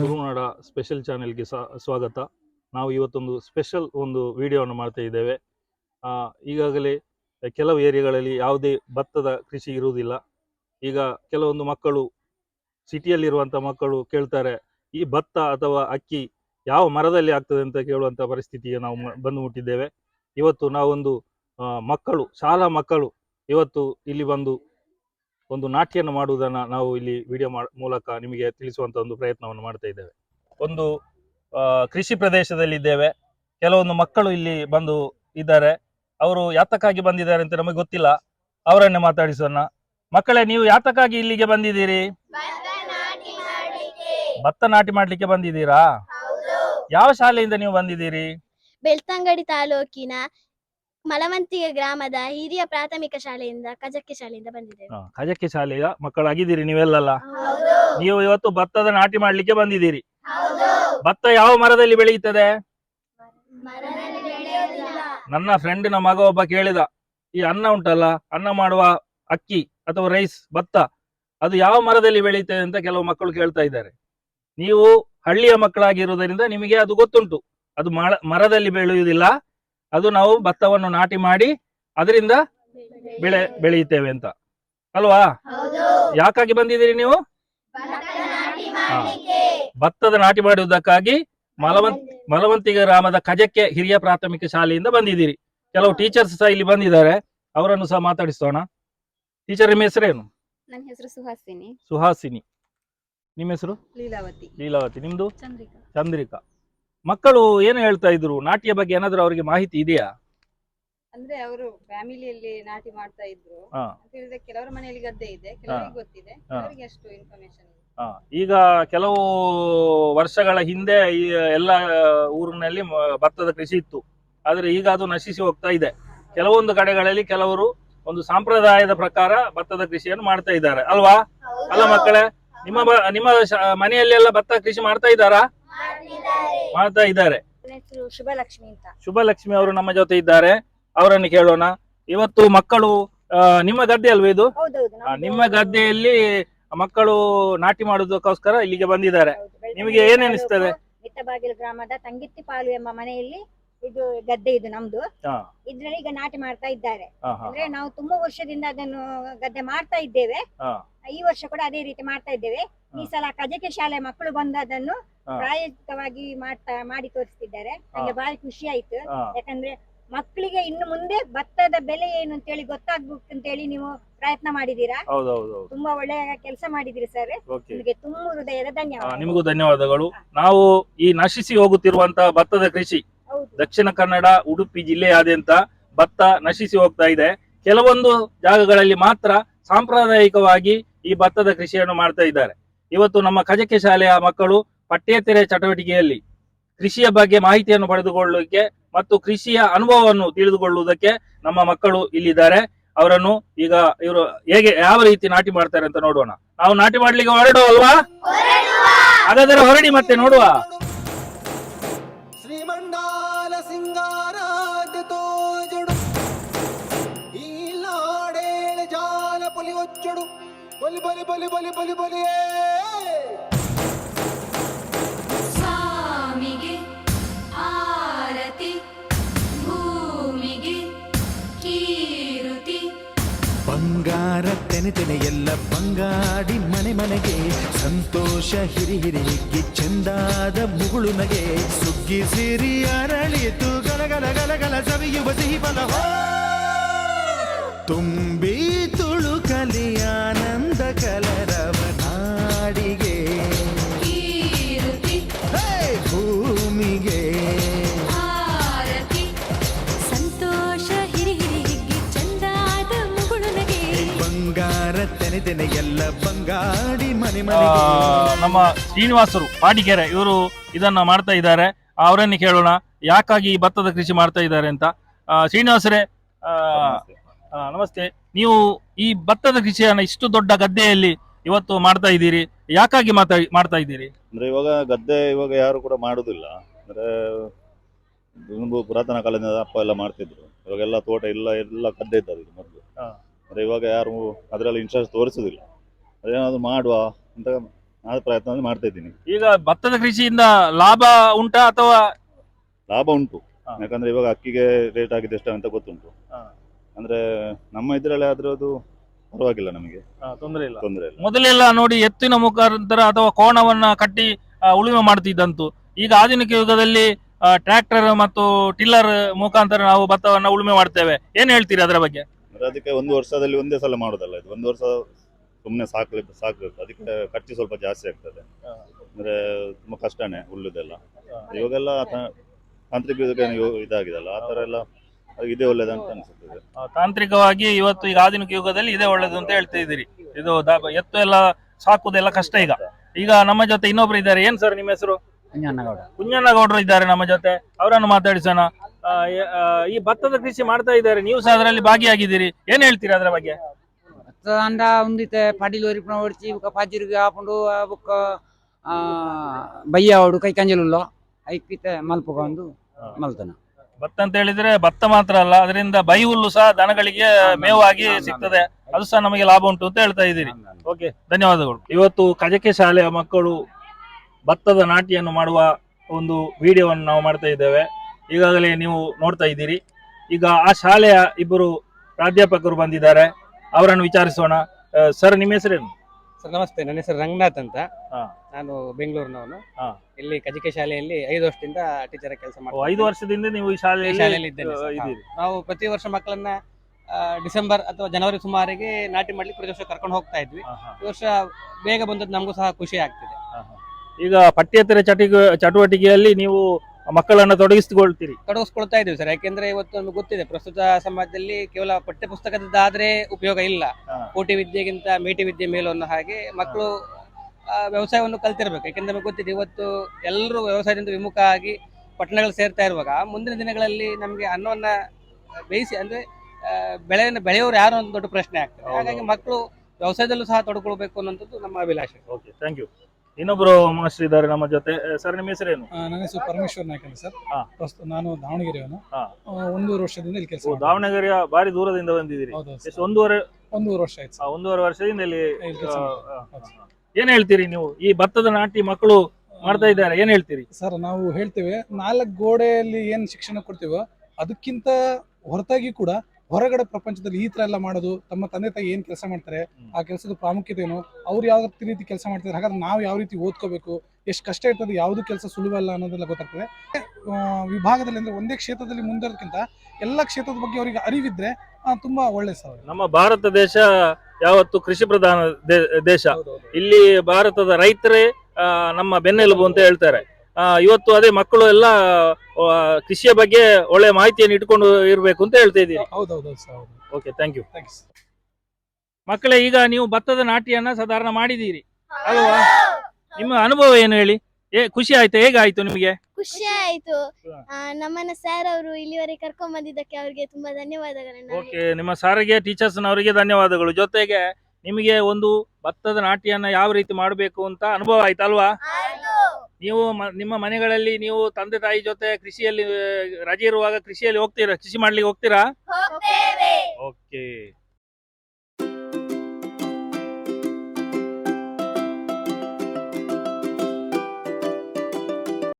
ಕುರುನಾಡ special ಚಾನೆಲ್ಗೆ ಸ್ವಾಗತ. ನಾವು ಇವತ್ತೊಂದು ಸ್ಪೆಷಲ್ ಒಂದು ವಿಡಿಯೋವನ್ನು ಮಾಡ್ತಾ ಇದ್ದೇವೆ. ಈಗಾಗಲೇ ಕೆಲವು ಏರಿಯಾಗಳಲ್ಲಿ ಯಾವುದೇ ಭತ್ತದ ಕೃಷಿ ಇರುವುದಿಲ್ಲ. ಈಗ ಕೆಲವೊಂದು ಮಕ್ಕಳು ಸಿಟಿಯಲ್ಲಿರುವಂಥ ಮಕ್ಕಳು ಕೇಳ್ತಾರೆ, ಈ ಭತ್ತ ಅಥವಾ ಅಕ್ಕಿ ಯಾವ ಮರದಲ್ಲಿ ಆಗ್ತದೆ ಅಂತ ಕೇಳುವಂಥ ಪರಿಸ್ಥಿತಿಗೆ ನಾವು ಬಂದು ಮುಟ್ಟಿದ್ದೇವೆ ಇವತ್ತು ನಾವೊಂದು ಮಕ್ಕಳು, ಶಾಲಾ ಮಕ್ಕಳು ಇವತ್ತು ಇಲ್ಲಿ ಬಂದು ಒಂದು ನಾಟ್ಯವನ್ನು ಮಾಡುವುದನ್ನು ನಾವು ಇಲ್ಲಿ ವಿಡಿಯೋ ಮೂಲಕ ನಿಮಗೆ ತಿಳಿಸುವಂತ ಒಂದು ಪ್ರಯತ್ನವನ್ನು ಮಾಡ್ತಾ ಇದ್ದೇವೆ. ಒಂದು ಕೃಷಿ ಪ್ರದೇಶದಲ್ಲಿ ಇದ್ದೇವೆ ಕೆಲವೊಂದು ಮಕ್ಕಳು ಇಲ್ಲಿ ಬಂದು ಇದ್ದಾರೆ. ಅವರು ಯಾತಕ್ಕಾಗಿ ಬಂದಿದ್ದಾರೆ ಅಂತ ನಮಗೆ ಗೊತ್ತಿಲ್ಲ. ಅವರನ್ನೇ ಮಾತಾಡಿಸೋಣ. ಮಕ್ಕಳೇ ನೀವು ಯಾತಕ್ಕಾಗಿ ಇಲ್ಲಿಗೆ ಬಂದಿದ್ದೀರಿ? ಭತ್ತ ನಾಟಿ ಮಾಡ್ಲಿಕ್ಕೆ ಬಂದಿದ್ದೀರಾ? ಯಾವ ಶಾಲೆಯಿಂದ ನೀವು ಬಂದಿದ್ದೀರಿ? ಬೆಳ್ತಂಗಡಿ ತಾಲೂಕಿನ ಮಲವಂತಿಗೆ ಗ್ರಾಮದ ಹಿರಿಯ ಪ್ರಾಥಮಿಕ ಶಾಲೆಯಿಂದ ಕಜಕ್ಕೆ ಶಾಲೆಯಿಂದ ಬಂದಿದ್ದೇವೆ. ಕಜಕ್ಕೆ ಶಾಲೆಯ ಮಕ್ಕಳಾಗಿದ್ದೀರಿ ನೀವೆಲ್ಲಲ್ಲ? ನೀವು ಇವತ್ತು ಭತ್ತದ ನಾಟಿ ಮಾಡ್ಲಿಕ್ಕೆ ಬಂದಿದ್ದೀರಿ. ಭತ್ತ ಯಾವ ಮರದಲ್ಲಿ ಬೆಳೆಯುತ್ತದೆ? ನನ್ನ ಫ್ರೆಂಡಿನ ಮಗ ಒಬ್ಬ ಕೇಳಿದ ಈ ಅನ್ನ ಉಂಟಲ್ಲ ಅನ್ನ ಮಾಡುವ ಅಕ್ಕಿ ಅಥವಾ ರೈಸ್ ಭತ್ತ ಅದು ಯಾವ ಮರದಲ್ಲಿ ಬೆಳೆಯುತ್ತದೆ? ಅಂತ ಕೆಲವು ಮಕ್ಕಳು ಕೇಳ್ತಾ ಇದ್ದಾರೆ. ನೀವು ಹಳ್ಳಿಯ ಮಕ್ಕಳಾಗಿರುವುದರಿಂದ ನಿಮಗೆ ಅದು ಗೊತ್ತುಂಟು. ಅದು ಮರ ಮರದಲ್ಲಿ ಬೆಳೆಯುವುದಿಲ್ಲ ಅದು ನಾವು ಭತ್ತವನ್ನು ನಾಟಿ ಮಾಡಿ ಅದರಿಂದ ಬೆಳೆ ಬೆಳೆಯುತ್ತೇವೆ ಅಂತ. ಅಲ್ವಾ? ಯಾಕಾಗಿ ಬಂದಿದ್ದೀರಿ ನೀವು? ಹಾ. ಭತ್ತದ ನಾಟಿ ಮಾಡುವುದಕ್ಕಾಗಿ ಮಲವಂತ ಮಲವಂತಿಗ ಗ್ರಾಮದ ಕಜಕ್ಕೆ ಹಿರಿಯ ಪ್ರಾಥಮಿಕ ಶಾಲೆಯಿಂದ ಬಂದಿದ್ದೀರಿ. ಕೆಲವು ಟೀಚರ್ಸ್ ಸಹ ಇಲ್ಲಿ ಬಂದಿದ್ದಾರೆ. ಅವರನ್ನು ಸಹ ಮಾತಾಡಿಸೋಣ. ಟೀಚರ್ ನಿಮ್ಮ ಹೆಸರೇನು? ನನ್ನ ಹೆಸರು ಸುಹಾಸಿನಿ. ಸುಹಾಸಿನಿ. ನಿಮ್ಮ ಹೆಸರು? ಲೀಲಾವತಿ. ಲೀಲಾವತಿ. ನಿಮ್ದು? ಚಂದ್ರಿಕಾ. ಚಂದ್ರಿಕಾ. ಮಕ್ಕಳು ಏನು ಹೇಳ್ತಾ ಇದ್ರು? ನಾಟಿಯ ಬಗ್ಗೆ ಏನಾದ್ರೂ ಅವರಿಗೆ ಮಾಹಿತಿ ಇದೆಯಾ? ಅಂದ್ರೆ ಅವರು ಫ್ಯಾಮಿಲಿಯಲ್ಲಿ ನಾಟಿ ಮಾಡ್ತಾ ಇದ್ರು. ಹಾ. ಅಂತ ಹೇಳಿದ್ರೆ ಕೆಲವರ ಮನೆಯಲ್ಲಿ ಗದ್ದೆ ಇದೆ ಕೆಲವರಿಗೆ ಗೊತ್ತಿದೆ. ಕೆಲವರಿಗೆ ಅಷ್ಟು ಇನ್ಫಾರ್ಮೇಶನ್ ಇದೆ ಆ, ಈಗ ಕೆಲವು ವರ್ಷಗಳ ಹಿಂದೆ ಈ ಎಲ್ಲ ಊರಿನಲ್ಲಿ ಮ- ಭತ್ತದ ಕೃಷಿ ಇತ್ತು. ಆದ್ರೆ ಈಗ ಅದು ನಶಿಸಿ ಹೋಗ್ತಾ ಇದೆ. ಕೆಲವೊಂದು ಕಡೆಗಳಲ್ಲಿ ಕೆಲವರು ಒಂದು ಸಾಂಪ್ರದಾಯದ ಪ್ರಕಾರ ಭತ್ತದ ಕೃಷಿಯನ್ನು ಮಾಡ್ತಾ ಇದ್ದಾರೆ. ಅಲ್ವಾ? ಅಲ್ಲ ಮಕ್ಕಳೇ ನಿಮ್ಮ ಬ- ನಿಮ್ಮ ಶ- ಮನೆಯಲ್ಲೆಲ್ಲ ಭತ್ತ ಕೃಷಿ ಮಾಡ್ತಾ ಇದ್ದಾರಾ? ಮಾಡ್ತಾ ಇದ್ದಾರೆ. ಹೆಸರು ಶುಭಲಕ್ಷ್ಮಿ ಅಂತ. ಶುಭಲಕ್ಷ್ಮಿ ಅವರು ನಮ್ಮ ಜೊತೆ ಇದ್ದಾರೆ. ಅವರನ್ನು ಕೇಳೋಣ. ಇವತ್ತು ಮಕ್ಕಳು ಆ, ನಿಮ್ಮ ಗದ್ದೆ ಅಲ್ವಾ ಇದು? ಹೌದೌದು ಆ, ನಿಮ್ಮ ಗದ್ದೆಯಲ್ಲಿ ಮಕ್ಕಳು ನಾಟಿ ಮಾಡೋದಕ್ಕೋಸ್ಕರ ಇಲ್ಲಿಗೆ ಬಂದಿದ್ದಾರೆ. ನಿಮಗೆ ಏನ್ ಅನಿಸ್ತದೆ? ಮಿತ್ತಬಾಗಿಲು ಗ್ರಾಮದ ತಂಗಿತ್ತಿ ಪಾಲು ಎಂಬ ಮನೆಯಲ್ಲಿ ಇದು ಗದ್ದೆ ಇದು ನಮ್ದು. ಹಾ. ಇದ್ರಲ್ಲಿ ಈಗ ನಾಟಿ ಮಾಡ್ತಾ ಇದ್ದಾರೆ. ಹಾ, ಹಾ, ಅಂದ್ರೆ ನಾವು ತುಂಬಾ ವರ್ಷದಿಂದ ಅದನ್ನು ಗದ್ದೆ ಮಾಡ್ತಾ ಇದ್ದೇವೆ. ಹಾ. ಈ ವರ್ಷ ಕೂಡ ಅದೇ ರೀತಿ ಮಾಡ್ತಾ ಇದ್ದೇವೆ. ಈ ಸಲ ಕಜಕೆ ಶಾಲೆ ಮಕ್ಕಳು ಬಂದು ಅದನ್ನು ಹಾ. ಪ್ರಾಯೋಗಿಕವಾಗಿ ಮಾಡ್ತಾ ಮಾಡಿ ತೋರಿಸ್ತಿದ್ದಾರೆ. ನಂಗೆ ಬಹಳ ಖುಷಿ ಆಯ್ತು. ಯಾಕಂದ್ರೆ ಮಕ್ಕಳಿಗೆ ಇನ್ನು ಮುಂದೆ ಭತ್ತದ ಬೆಲೆ ಏನು ಅಂತ ಅಂತೇಳಿ ಗೊತ್ತಾಗ್ಬೇಕು ಅಂತೇಳಿ ನೀವು ಪ್ರಯತ್ನ ಮಾಡಿದೀರಾ ತುಂಬಾ ಒಳ್ಳೆಯ ಕೆಲಸ ಮಾಡಿದಿರಿ ಸರ್ ನಿಮಗೆ ತುಂಬ ಹೃದಯದ ಧನ್ಯವಾದ. ನಿಮಗೂ ಧನ್ಯವಾದಗಳು. ನಾವು ಈ ನಶಿಸಿ ಹೋಗುತ್ತಿರುವಂತಹ ಭತ್ತದ ಕೃಷಿ ದಕ್ಷಿಣ ಕನ್ನಡ ಉಡುಪಿ ಜಿಲ್ಲೆಯಾದ್ಯಂತ ಭತ್ತ ನಶಿಸಿ ಹೋಗ್ತಾ ಇದೆ. ಕೆಲವೊಂದು ಜಾಗಗಳಲ್ಲಿ ಮಾತ್ರ ಸಾಂಪ್ರದಾಯಿಕವಾಗಿ ಈ ಭತ್ತದ ಕೃಷಿಯನ್ನು ಮಾಡ್ತಾ ಇದ್ದಾರೆ. ಇವತ್ತು ನಮ್ಮ ಕಜಕೆ ಶಾಲೆಯ ಮಕ್ಕಳು ಪಠ್ಯೇತರ ಚಟುವಟಿಕೆಯಲ್ಲಿ ಕೃಷಿಯ ಬಗ್ಗೆ ಮಾಹಿತಿಯನ್ನು ಪಡೆದುಕೊಳ್ಳಲಿಕ್ಕೆ ಮತ್ತು ಕೃಷಿಯ ಅನುಭವವನ್ನು ತಿಳಿದುಕೊಳ್ಳುವುದಕ್ಕೆ ನಮ್ಮ ಮಕ್ಕಳು ಇಲ್ಲಿದ್ದಾರೆ. ಅವರನ್ನು ಈಗ ಇವರು ಹೇಗೆ ಯಾವ ರೀತಿ ನಾಟಿ ಮಾಡ್ತಾರೆ ಅಂತ ನೋಡೋಣ. ನಾವು ನಾಟಿ ಮಾಡ್ಲಿಕ್ಕೆ ಹೊರಡುವ ಅಲ್ವಾ? ಹಾಗಾದ್ರೆ ಹೊರಡಿ ಮತ್ತೆ ನೋಡುವ. ಬಲಿ ಬಲಿ ಬಲಿ ಬಲಿ ಬಲಿ ಬಲಿಯೇ ಸ್ವಾಮಿಗೆ ಆರತಿ ಭೂಮಿಗೆ ಕೀರುತಿ. ಬಂಗಾರ ತೆನೆ ತೆನೆ ಎಲ್ಲ ಬಂಗಾಡಿ ಮನೆ ಮನೆಗೆ ಸಂತೋಷ ಹಿರಿ ಹಿರಿ ಹಿಗ್ಗಿ ಚೆಂದಾದ ಮುಗುಳು ನಗೆ ಸುಗ್ಗಿ ಸಿರಿ ಅರಳಿತು ಗಲಗಲ ಗಲಗಲ ಸವಿಯುವ ಸಿಹಿ ಬಲ. ತುಂಬಿ ತೆನೆ ತೆನೆ ಎಲ್ಲ ಬಂಗಾಡಿ ಮನೆ ಆ, ಮನೆಗೆ. ನಮ್ಮ ಶ್ರೀನಿವಾಸರು ಪಾಡಿಗೆರೆ ಇವರು ಇದನ್ನ ಮಾಡ್ತಾ ಇದ್ದಾರೆ. ಅವರನ್ನು ಕೇಳೋಣ. ಯಾಕಾಗಿ ಈ ಭತ್ತದ ಕೃಷಿ ಮಾಡ್ತಾ ಇದ್ದಾರೆ ಅಂತ. ಆ, ಶ್ರೀನಿವಾಸರೇ ಆ, ಆ, ನಮಸ್ತೆ. ನೀವು ಈ ಭತ್ತದ ಕೃಷಿಯನ್ನ ಇಷ್ಟು ದೊಡ್ಡ ಗದ್ದೆಯಲ್ಲಿ ಇವತ್ತು ಮಾಡ್ತಾ ಇದ್ದೀರಿ. ಯಾಕಾಗಿ ಮಾತಾ ಮಾಡ್ತಾ ಇದ್ದೀರಿ? ಅಂದ್ರೆ ಇವಾಗ ಗದ್ದೆ ಇವಾಗ ಯಾರು ಕೂಡ ಮಾಡುದಿಲ್ಲ. ಅಂದ್ರೆ ಪುರಾತನ ಕಾಲದಿಂದ ಅಪ್ಪ ಎಲ್ಲ ಮಾಡ್ತಿದ್ರು. ಇವಾಗೆಲ್ಲ ತೋಟ ಇಲ್ಲ ಎಲ್ಲ ಗದ್ದೆ ಇದ್ದಾರೆ ಮೊದಲು. ಹಾ. ಅಂದ್ರೆ ಇವಾಗ ಯಾರು ಅದರಲ್ಲಿ ಇಂಟ್ರೆಸ್ಟ್ ತೋರಿಸುದಿಲ್ಲ. ಅದೇನಾದ್ರು ಮಾಡುವ ಅಂತ ನಾನು ಪ್ರಯತ್ನ ಮಾಡ್ತಾ ಇದ್ದೀನಿ. ಈಗ ಭತ್ತದ ಕೃಷಿಯಿಂದ ಲಾಭ ಉಂಟಾ ಅಥವಾ ಲಾಭ ಉಂಟು. ಯಾಕಂದ್ರೆ ಇವಾಗ ಅಕ್ಕಿಗೆ ರೇಟ್ ಆಗಿದೆ ಎಷ್ಟು ಅಂತ ಗೊತ್ತುಂಟು. ಅಂದ್ರೆ ನಮ್ಮ ಇದ್ರಲ್ಲಿ ಆದ್ರೂ ಅದು ಪರವಾಗಿಲ್ಲ ನಮಗೆ. ತೊಂದರೆ ಇಲ್ಲ. ತೊಂದರೆ ಇಲ್ಲ. ಮೊದಲೆಲ್ಲ ನೋಡಿ ಎತ್ತಿನ ಮುಖಾಂತರ ಅಥವಾ ಕೋಣವನ್ನ ಕಟ್ಟಿ ಉಳುಮೆ ಮಾಡ್ತಿದ್ದಂತು. ಈಗ ಆಧುನಿಕ ಯುಗದಲ್ಲಿ ಟ್ರ್ಯಾಕ್ಟರ್ ಮತ್ತು ಟಿಲ್ಲರ್ ಮುಖಾಂತರ ನಾವು ಭತ್ತವನ್ನ ಉಳುಮೆ ಮಾಡ್ತೇವೆ. ಏನ್ ಹೇಳ್ತೀರಿ ಅದರ ಬಗ್ಗೆ? ಅದಕ್ಕೆ ಒಂದು ವರ್ಷದಲ್ಲಿ ಒಂದೇ ಸಲ ಮಾಡೋದಲ್ಲ ಇದು ಒಂದು ವರ್ಷ ಸುಮ್ಮನೆ ಸಾಕಲಿ ಸಾಕಬೇಕು. ಅದಕ್ಕೆ ಖರ್ಚು ಸ್ವಲ್ಪ ಜಾಸ್ತಿ ಆಗ್ತದೆ. ಅಂದ್ರೆ ತುಂಬಾ ಕಷ್ಟನೇ ಹುಲ್ಲುದೆಲ್ಲ. ಇವಾಗೆಲ್ಲ ತಾಂತ್ರಿಕ ಇದಾಗಿದೆಲ್ಲ ಆ ತರ ಎಲ್ಲ ಇದೇ ಒಳ್ಳೇದಂತ ಅನ್ಸುತ್ತದೆ. ತಾಂತ್ರಿಕವಾಗಿ ಇವತ್ತು ಈಗ ಆಧುನಿಕ ಯುಗದಲ್ಲಿ ಇದೇ ಒಳ್ಳೇದು ಅಂತ ಹೇಳ್ತಾ ಇದ್ದೀರಿ. ಇದು ಎತ್ತು ಎಲ್ಲ ಸಾಕುದೆಲ್ಲ ಕಷ್ಟ ಈಗ. ಈಗ ನಮ್ಮ ಜೊತೆ ಇನ್ನೊಬ್ರು ಇದ್ದಾರೆ. ಏನ್ ಸರ್ ನಿಮ್ಮ ಹೆಸರು? ಕುಂಜಣ್ಣಗೌಡ ಕುಂಜಣ್ಣಗೌಡರು ಇದ್ದಾರೆ ನಮ್ಮ ಜೊತೆ. ಅವರನ್ನು ಮಾತಾಡಿಸೋಣ. ಈ ಭತ್ತದ ಕೃಷಿ ಮಾಡ್ತಾ ಇದ್ದಾರೆ. ನೀವು ಸಹ ಅದರಲ್ಲಿ ಭಾಗಿಯಾಗಿದ್ದೀರಿ. ಏನ್ ಹೇಳ್ತೀರಿ ಅದರ ಬಗ್ಗೆ? ಭತ್ತ ಅಂಡ ಒಂದಿತೆ ಪಡಿಲು ಒರಿಪುನ ಹೊಡಿಸಿ ಬುಕ್ಕ ಪಾಜಿರಿಗೆ ಹಾಕೊಂಡು ಬುಕ್ಕ ಬಯ್ಯ ಅವಡು ಕೈ ಕಂಜಲುಲ್ಲ ಐಪಿತೆ ಮಲ್ಪಗೊಂಡು ಮಲ್ತನ. ಭತ್ತ ಅಂತ ಹೇಳಿದ್ರೆ ಭತ್ತ ಮಾತ್ರ ಅಲ್ಲ ಅದರಿಂದ ಬೈ ಹುಲ್ಲು ಸಹ ದನಗಳಿಗೆ ಮೇವಾಗಿ ಸಿಗ್ತದೆ. ಅದು ಸಹ ನಮಗೆ ಲಾಭ ಉಂಟು ಅಂತ ಹೇಳ್ತಾ ಇದ್ದೀರಿ. ಓಕೆ ಧನ್ಯವಾದಗಳು. ಇವತ್ತು ಕಜಕೆ ಶಾಲೆಯ ಮಕ್ಕಳು ಭತ್ತದ ನಾಟಿಯನ್ನು ಮಾಡುವ ಒಂದು ವಿಡಿಯೋವನ್ನು ನಾವು ಮಾಡ್ತಾ ಇದ್ದೇವೆ. ಈಗಾಗಲೇ ನೀವು ನೋಡ್ತಾ ಇದ್ದೀರಿ. ಈಗ ಆ ಶಾಲೆಯ ಇಬ್ಬರು ಪ್ರಾಧ್ಯಾಪಕರು ಬಂದಿದ್ದಾರೆ. ಅವರನ್ನು ವಿಚಾರಿಸೋಣ. ಸರ್ ನಿಮ್ಮ ಹೆಸರೇನು? ಸರ್ ನಮಸ್ತೆ. ನನ್ನ ಹೆಸರು ರಂಗನಾಥ್ ಅಂತ. ಹಾ. ನಾನು ಬೆಂಗಳೂರಿನವನು. ಹಾ. ಇಲ್ಲಿ ಕಜಿಕೆ ಶಾಲೆಯಲ್ಲಿ ಐದು ವರ್ಷದಿಂದ ಟೀಚರ್ ಕೆಲಸ ಓ, ಮಾಡ್ತೀನಿ ಐದು ವರ್ಷದಿಂದ ನೀವು ಈ ಈ ಶಾಲೆಯಲ್ಲಿ ಶಾಲೆಯಲ್ಲಿ ಇದ್ದೇನೆ ಆ, ಸರ್. ಇದ್ದೀರಿ. ನಾವು ಪ್ರತಿ ವರ್ಷ ಮಕ್ಕಳನ್ನ ಆ, ಡಿಸೆಂಬರ್ ಅಥವಾ ಜನವರಿ ಸುಮಾರಿಗೆ ನಾಟಿ ಮಾಡ್ಲಿಕ್ಕೆ ಪ್ರತಿ ವರ್ಷ ಕರ್ಕೊಂಡು ಹೋಗ್ತಾ ಇದ್ವಿ. ಹಾ, ಹಾ. ಈ ವರ್ಷ ಬೇಗ ಬಂದದ್ದು ನಮಗೂ ಸಹ ಖುಷಿ ಆಗ್ತಿದೆ. ಈಗ ಪಠ್ಯೇತರ ಚಟಿ ಚಟುವಟಿಕೆಯಲ್ಲಿ ನೀವು ಮಕ್ಕಳನ್ನು ತೊಡಗಿಸಿಕೊಳ್ತೀರಿ. ತೊಡಗಿಸ್ಕೊಳ್ತಾ ಇದ್ದೀವಿ ಸರ್. ಯಾಕೆಂದ್ರೆ ಇವತ್ತು ನಮ್ಗೆ ಗೊತ್ತಿದೆ ಪ್ರಸ್ತುತ ಸಮಾಜದಲ್ಲಿ ಕೇವಲ ಪಠ್ಯ ಪುಸ್ತಕದಾದ್ರೆ ಉಪಯೋಗ ಇಲ್ಲ. ಕೋಟಿ ವಿದ್ಯೆಗಿಂತ ಮೇಟಿ ವಿದ್ಯೆ ಮೇಲು ಅನ್ನೋ ಹಾಗೆ ಮಕ್ಕಳು ವ್ಯವಸಾಯವನ್ನು ಕಲ್ತಿರ್ಬೇಕು. ಯಾಕೆಂದ್ರೆ ನಮಗೆ ಗೊತ್ತಿದೆ ಇವತ್ತು ಎಲ್ಲರೂ ವ್ಯವಸಾಯದಿಂದ ವಿಮುಖ ಆಗಿ ಪಟ್ಟಣಗಳು ಸೇರ್ತಾ ಇರುವಾಗ ಮುಂದಿನ ದಿನಗಳಲ್ಲಿ ನಮಗೆ ಅನ್ನವನ್ನ ಬೇಯಿಸಿ ಅಂದ್ರೆ ಬೆಳೆಯನ್ನು ಬೆಳೆಯೋರು ಯಾರು ಅಂತ ದೊಡ್ಡ ಪ್ರಶ್ನೆ ಆಗ್ತದೆ. ಹಾಗಾಗಿ ಮಕ್ಕಳು ವ್ಯವಸಾಯದಲ್ಲೂ ಸಹ ತೊಡ್ಕೊಳ್ಬೇಕು ಅನ್ನೋಂಥದ್ದು ನಮ್ಮ ಅಭಿಲಾಷೆ. ಓಕೆ ಥ್ಯಾಂಕ್ ಯು ಇನ್ನೊಬ್ರು ಮಾಸ್ಟರ್ ಇದ್ದಾರೆ ನಮ್ಮ ಜೊತೆ. ಸರ್ ನಿಮ್ಮ ಹೆಸರೇನು? ನನ್ನ ಹೆಸರು ಪರಮೇಶ್ವರ್ ನಾಯ್ಕ ಅಂತ ಸರ್. ಹಾ. ಪ್ರಸ್ತುತ ನಾನು ದಾವಣಗೆರೆಯವನು ಹಾ. ಆ, ಒಂದೂವರೆ ವರ್ಷದಿಂದ ಇಲ್ಲಿ ಕೆಲಸ ದಾವಣಗೆರೆ ದಾವಣಗೆರೆಯ ಬಾರಿ ದೂರದಿಂದ ಬಂದಿದ್ದೀರಿ. ಹೌದು ಎಷ್ಟು ಒಂದೂವರೆ ಒಂದೂವರೆ ವರ್ಷ ಆಯ್ತು ಆ, ಒಂದೂವರೆ ವರ್ಷದಿಂದ ಇಲ್ಲಿ ಇಲ್ಲಿ ಕೆಲಸ ಆ, ಆ, ಆ. ಏನ್ ಹೇಳ್ತೀರಿ ನೀವು? ಈ ಭತ್ತದ ನಾಟಿ ಮಕ್ಕಳು ಮಾಡ್ತಾ ಇದ್ದಾರೆ ಏನ್ ಹೇಳ್ತೀರಿ? ಸರ್ ನಾವು ಹೇಳ್ತೇವೆ ನಾಲ್ಕು ಗೋಡೆಯಲ್ಲಿ ಏನ್ ಶಿಕ್ಷಣ ಕೊಡ್ತೀವೋ ಅದಕ್ಕಿಂತ ಹೊರತಾಗಿ ಕೂಡ ಹೊರಗಡೆ ಪ್ರಪಂಚದಲ್ಲಿ ಈ ತರ ಎಲ್ಲ ಮಾಡೋದು ತಮ್ಮ ತಂದೆ ತಾಯಿ ಏನ್ ಕೆಲಸ ಮಾಡ್ತಾರೆ ಆ ಕೆಲಸದ ಪ್ರಾಮುಖ್ಯತೆ ಏನು ಅವ್ರು ಯಾವ ರೀತಿ ಕೆಲಸ ಮಾಡ್ತಾರೆ ಹಾಗಾದ್ರೆ ನಾವು ಯಾವ ರೀತಿ ಓದ್ಕೋಬೇಕು ಎಷ್ಟು ಕಷ್ಟ ಇರ್ತದೆ ಯಾವುದು ಕೆಲಸ ಸುಲಭ ಅಲ್ಲ ಅನ್ನೋದೆಲ್ಲ ಗೊತ್ತಾಗ್ತದೆ. ವಿಭಾಗದಲ್ಲಿ ಅಂದ್ರೆ ಒಂದೇ ಕ್ಷೇತ್ರದಲ್ಲಿ ಮುಂದೋದಕ್ಕಿಂತ ಎಲ್ಲ ಕ್ಷೇತ್ರದ ಬಗ್ಗೆ ಅವರಿಗೆ ಅರಿವಿದ್ರೆ ತುಂಬಾ ಒಳ್ಳೆ ಸರ್ ನಮ್ಮ ಭಾರತ ದೇಶ ಯಾವತ್ತು ಕೃಷಿ ಪ್ರಧಾನ ದೇಶ. ಇಲ್ಲಿ ಭಾರತದ ರೈತರೇ ನಮ್ಮ ಬೆನ್ನೆಲುಬು ಅಂತ ಹೇಳ್ತಾರೆ. ಇವತ್ತು ಅದೇ ಮಕ್ಕಳು ಎಲ್ಲ ಕೃಷಿಯ ಬಗ್ಗೆ ಒಳ್ಳೆ ಮಾಹಿತಿಯನ್ನು ಇಟ್ಕೊಂಡು ಇರಬೇಕು ಅಂತ ಹೇಳ್ತಾ ಇದ್ದೀರಿ. ಹೌದೌದು ಸರ್ ಹೌದು. ಓಕೆ ಥ್ಯಾಂಕ್ ಯು ಥ್ಯಾಂಕ್ಸ್ ಮಕ್ಕಳೇ ಈಗ ನೀವು ಭತ್ತದ ನಾಟಿಯನ್ನ ಸಾಧಾರಣ ಮಾಡಿದ್ದೀರಿ. ಅಲ್ವಾ? ನಿಮ್ಮ ಅನುಭವ ಏನು ಹೇಳಿ? ಏ ಖುಷಿ ಆಯ್ತು? ಹೇಗಾಯ್ತು ನಿಮಗೆ? ಖುಷಿ ಆಯ್ತು. ಆ, ನಮ್ಮನ್ನ ಸರ್ ಅವರು ಇಲ್ಲಿವರೆಗೆ ಕರ್ಕೊಂಡ್ ಬಂದಿದ್ದಕ್ಕೆ ಅವ್ರಿಗೆ ತುಂಬಾ ಧನ್ಯವಾದಗಳು ಓಕೆ ನಿಮ್ಮ ಸಾರಿಗೆ ಟೀಚರ್ಸ್ನವರಿಗೆ ಧನ್ಯವಾದಗಳು. ಜೊತೆಗೆ ನಿಮಗೆ ಒಂದು ಭತ್ತದ ನಾಟಿಯನ್ನ ಯಾವ ರೀತಿ ಮಾಡಬೇಕು ಅಂತ ಅನುಭವ ಆಯ್ತಲ್ವಾ ನೀವು ನಿಮ್ಮ ಮನೆಗಳಲ್ಲಿ ನೀವು ತಂದೆ ತಾಯಿ ಜೊತೆ ಕೃಷಿಯಲ್ಲಿ ರಜೆ ಇರುವಾಗ ಕೃಷಿಯಲ್ಲಿ ಹೋಗ್ತೀರಾ? ಕೃಷಿ ಮಾಡ್ಲಿಕ್ಕೆ ಹೋಗ್ತೀರಾ? ಓಕೆ